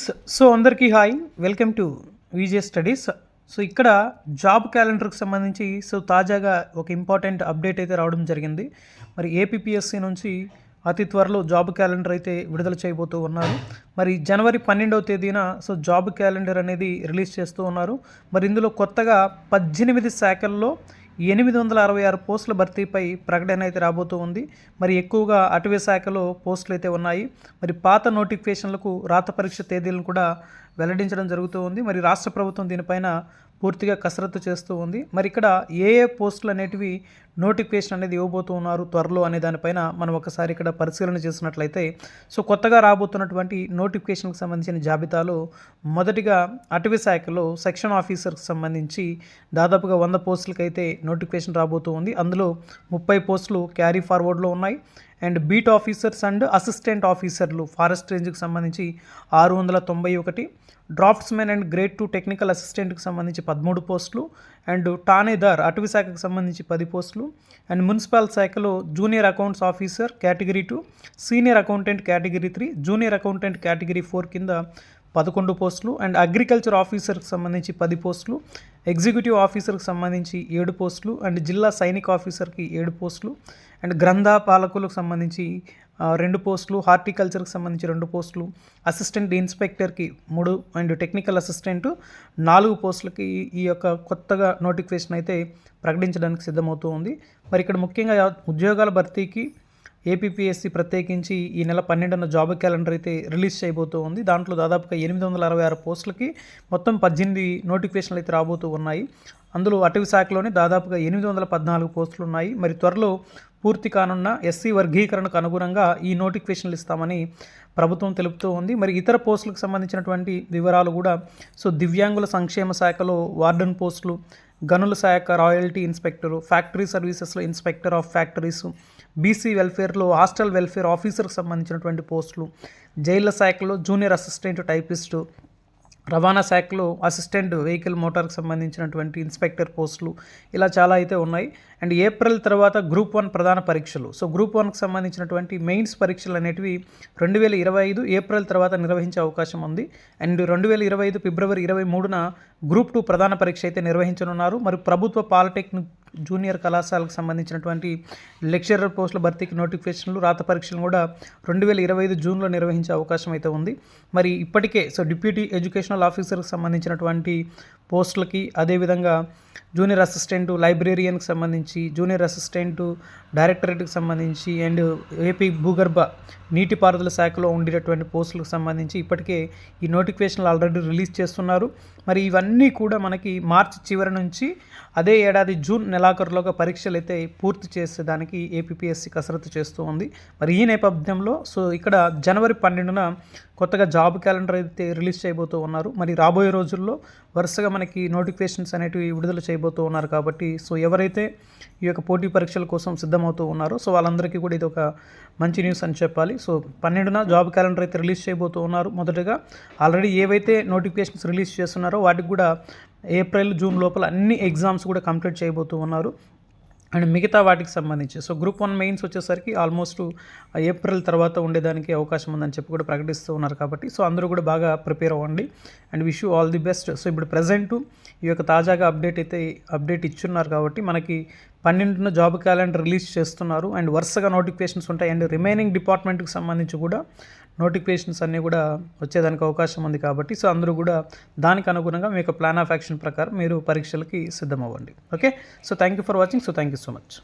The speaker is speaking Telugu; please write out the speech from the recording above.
ఫ్రెండ్స్ సో అందరికీ hi. Welcome to VJ studies. So ఇక్కడ జాబ్ క్యాలెండర్కి సంబంధించి సో తాజాగా ఒక ఇంపార్టెంట్ అప్డేట్ అయితే రావడం జరిగింది. మరి ఏపీపీఎస్సీ నుంచి అతి త్వరలో జాబ్ క్యాలెండర్ అయితే విడుదల చేయబోతూ ఉన్నారు. మరి జనవరి పన్నెండవ తేదీన సో జాబ్ క్యాలెండర్ అనేది రిలీజ్ చేస్తూ ఉన్నారు. మరి ఇందులో కొత్తగా పద్దెనిమిది శాఖల్లో ఎనిమిది వందల అరవై ఆరు పోస్టుల భర్తీపై ప్రకటన అయితే రాబోతూ ఉంది. మరి ఎక్కువగా అటవీ శాఖలో పోస్టులు అయితే ఉన్నాయి. మరి పాత నోటిఫికేషన్లకు రాత పరీక్ష తేదీలను కూడా వెల్లడించడం జరుగుతూ ఉంది. మరి రాష్ట్ర ప్రభుత్వం దీనిపైన పూర్తిగా కసరత్తు చేస్తూ ఉంది. మరి ఇక్కడ ఏ ఏ పోస్టులు అనేటివి నోటిఫికేషన్ అనేది ఇవ్వబోతూ ఉన్నారు త్వరలో అనే దానిపైన మనం ఒకసారి ఇక్కడ పరిశీలన చేసినట్లయితే సో కొత్తగా రాబోతున్నటువంటి నోటిఫికేషన్కి సంబంధించిన జాబితాలో మొదటిగా అటవీ శాఖలో సెక్షన్ ఆఫీసర్కి సంబంధించి దాదాపుగా వంద పోస్టులకైతే నోటిఫికేషన్ రాబోతూ ఉంది. అందులో ముప్పై పోస్టులు క్యారీ ఫార్వర్డ్లో ఉన్నాయి. And beat officers and assistant ఆఫీసర్లు ఫారెస్ట్ రేంజ్కి సంబంధించి ఆరు వందల తొంభై ఒకటి draftsmen and grade two technical అసిస్టెంట్కి సంబంధించి పదమూడు పోస్టులు అండ్ ఠానేదార్ అటవీ శాఖకు సంబంధించి పది పోస్టులు అండ్ మున్సిపల్ శాఖలో junior accounts officer category two senior accountant category three junior accountant category four కింద పదకొండు పోస్టులు అండ్ అగ్రికల్చర్ ఆఫీసర్కి సంబంధించి పది పోస్టులు ఎగ్జిక్యూటివ్ ఆఫీసర్కి సంబంధించి ఏడు పోస్టులు అండ్ జిల్లా సైనిక ఆఫీసర్కి ఏడు పోస్టులు అండ్ గ్రంథ పాలకులకు సంబంధించి రెండు పోస్టులు హార్టికల్చర్కి సంబంధించి రెండు పోస్టులు అసిస్టెంట్ ఇన్స్పెక్టర్కి మూడు అండ్ టెక్నికల్ అసిస్టెంట్ నాలుగు పోస్టులకి ఈ యొక్క కొత్తగా నోటిఫికేషన్ అయితే ప్రకటించడానికి సిద్ధమవుతూ ఉంది. మరి ఇక్కడ ముఖ్యంగా ఉద్యోగాల భర్తీకి ఏపీపీఎస్సీ ప్రత్యేకించి ఈ నెల పన్నెండున జాబ్ క్యాలెండర్ అయితే రిలీజ్ చేయబోతూ ఉంది. దాంట్లో దాదాపుగా ఎనిమిది వందల అరవై ఆరు పోస్టులకి మొత్తం పద్దెనిమిది నోటిఫికేషన్లు అయితే రాబోతూ ఉన్నాయి. అందులో అటవీ శాఖలోనే దాదాపుగా ఎనిమిది వందల పద్నాలుగు పోస్టులు ఉన్నాయి. మరి త్వరలో పూర్తి కానున్న ఎస్సీ వర్గీకరణకు అనుగుణంగా ఈ నోటిఫికేషన్లు ఇస్తామని ప్రభుత్వం తెలుపుతూ ఉంది. మరి ఇతర పోస్టులకు సంబంధించినటువంటి వివరాలు కూడా సో దివ్యాంగుల సంక్షేమ శాఖలో వార్డెన్ పోస్టులు గనుల శాఖ రాయల్టీ ఇన్స్పెక్టరు ఫ్యాక్టరీ సర్వీసెస్లో ఇన్స్పెక్టర్ ఆఫ్ ఫ్యాక్టరీస్ బీసీ వెల్ఫేర్లో హాస్టల్ వెల్ఫేర్ ఆఫీసర్కి సంబంధించినటువంటి పోస్టులు జైళ్ళ శాఖలో జూనియర్ అసిస్టెంట్ టైపిస్టు రవాణా శాఖలో అసిస్టెంట్ వెహికల్ మోటార్కి సంబంధించినటువంటి ఇన్స్పెక్టర్ పోస్టులు ఇలా చాలా అయితే ఉన్నాయి. అండ్ ఏప్రిల్ తర్వాత గ్రూప్ వన్ ప్రధాన పరీక్షలు. సో గ్రూప్ వన్కి సంబంధించినటువంటి మెయిన్స్ పరీక్షలు అనేటివి రెండు వేల ఇరవై ఐదు ఏప్రిల్ తర్వాత నిర్వహించే అవకాశం ఉంది. అండ్ రెండు వేల ఇరవై ఐదు ఫిబ్రవరి ఇరవై మూడున గ్రూప్ టూ ప్రధాన పరీక్ష అయితే నిర్వహించనున్నారు. మరి ప్రభుత్వ పాలిటెక్నిక్ జూనియర్ కళాశాలకు సంబంధించినటువంటి లెక్చరర్ పోస్టుల భర్తీకి నోటిఫికేషన్లు రాత పరీక్షలు కూడా రెండు వేల ఇరవై ఐదు జూన్లో నిర్వహించే అవకాశం అయితే ఉంది. మరి ఇప్పటికే సో డిప్యూటీ ఎడ్యుకేషనల్ ఆఫీసర్కి సంబంధించినటువంటి పోస్టులకి అదేవిధంగా జూనియర్ అసిస్టెంట్ లైబ్రేరియన్కి సంబంధించి జూనియర్ అసిస్టెంట్ డైరెక్టరేట్కి సంబంధించి అండ్ ఏపీ భూగర్భ నీటిపారుదల శాఖలో ఉండేటటువంటి పోస్టులకు సంబంధించి ఇప్పటికే ఈ నోటిఫికేషన్లు ఆల్రెడీ రిలీజ్ చేస్తున్నారు. మరి ఇవన్నీ కూడా మనకి మార్చి చివరి నుంచి అదే ఏడాది జూన్ నెలాఖరులోగా పరీక్షలు అయితే పూర్తి చేసేదానికి ఏపీఎస్సి కసరత్తు చేస్తూ ఉంది. మరి ఈ నేపథ్యంలో సో ఇక్కడ జనవరి పన్నెండున కొత్తగా జాబ్ క్యాలెండర్ అయితే రిలీజ్ చేయబోతూ ఉన్నారు. మరి రాబోయే రోజుల్లో వరుసగా మనకి మనకి నోటిఫికేషన్స్ అనేటివి విడుదల చేయబోతూ ఉన్నారు కాబట్టి సో ఎవరైతే ఈ యొక్క పోటీ పరీక్షల కోసం సిద్ధమవుతూ ఉన్నారో సో వాళ్ళందరికీ కూడా ఇది ఒక మంచి న్యూస్ అని చెప్పాలి. సో పన్నెండున జాబ్ క్యాలెండర్ అయితే రిలీజ్ చేయబోతూ ఉన్నారు. మొదటగా ఆల్రెడీ ఏవైతే నోటిఫికేషన్స్ రిలీజ్ చేస్తున్నారో వాటికి కూడా ఏప్రిల్ జూన్ లోపల అన్ని ఎగ్జామ్స్ కూడా కంప్లీట్ చేయబోతూ ఉన్నారు. అండ్ మిగతా వాటికి సంబంధించి సో గ్రూప్ వన్ మెయిన్స్ వచ్చేసరికి ఆల్మోస్ట్ ఏప్రిల్ తర్వాత ఉండేదానికి అవకాశం ఉందని చెప్పి కూడా ప్రకటిస్తూ ఉన్నారు కాబట్టి సో అందరూ కూడా బాగా ప్రిపేర్ అవ్వండి. And wish you all the best. So ఇప్పుడు ప్రజెంట్ ఈ యొక్క తాజాగా అప్డేట్ అయితే అప్డేట్ ఇచ్చున్నారు కాబట్టి మనకి పన్నెండున జాబ్ క్యాలెండర్ రిలీజ్ చేస్తున్నారు. అండ్ వరుసగా నోటిఫికేషన్స్ ఉంటాయి. అండ్ రిమైనింగ్ డిపార్ట్మెంట్కి సంబంధించి కూడా నోటిఫికేషన్స్ అన్నీ కూడా వచ్చేదానికి అవకాశం ఉంది కాబట్టి సో అందరూ కూడా దానికి అనుగుణంగా మీ యొక్క ప్లాన్ ఆఫ్ యాక్షన్ ప్రకారం మీరు పరీక్షలకి సిద్ధమవ్వండి. Okay? So thank you for watching. So thank you so much.